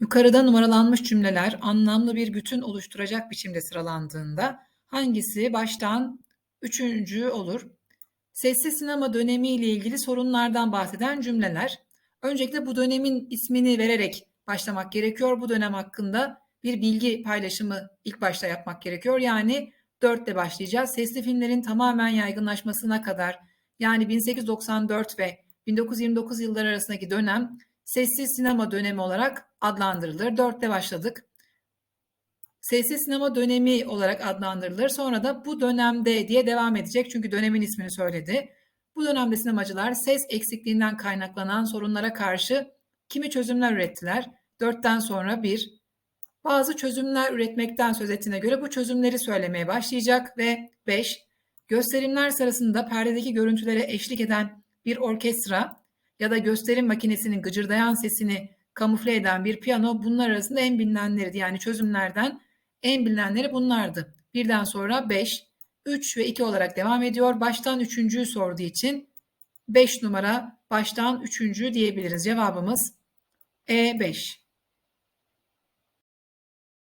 Yukarıda numaralanmış cümleler anlamlı bir bütün oluşturacak biçimde sıralandığında hangisi baştan üçüncü olur? Sessiz sinema dönemi ile ilgili sorunlardan bahseden cümleler. Öncelikle bu dönemin ismini vererek başlamak gerekiyor. Bu dönem hakkında bir bilgi paylaşımı ilk başta yapmak gerekiyor. Yani 4 ile başlayacağız. Sesli filmlerin tamamen yaygınlaşmasına kadar yani 1894 ve 1929 yılları arasındaki dönem sessiz sinema dönemi olarak adlandırılır. 4 ile başladık. Sessiz sinema dönemi olarak adlandırılır. Sonra da bu dönemde diye devam edecek. Çünkü dönemin ismini söyledi. Bu dönemde sinemacılar ses eksikliğinden kaynaklanan sorunlara karşı kimi çözümler ürettiler. Dörtten sonra bir, bazı çözümler üretmekten söz ettiğine göre bu çözümleri söylemeye başlayacak ve 5. Gösterimler sırasında perdedeki görüntülere eşlik eden bir orkestra ya da gösterim makinesinin gıcırdayan sesini kamufle eden bir piyano bunlar arasında en bilinenleriydi. Yani çözümlerden en bilinenleri bunlardı. Birden sonra 5, 3 ve 2 olarak devam ediyor. Baştan üçüncüyü sorduğu için 5 numara baştan üçüncü diyebiliriz. Cevabımız E5.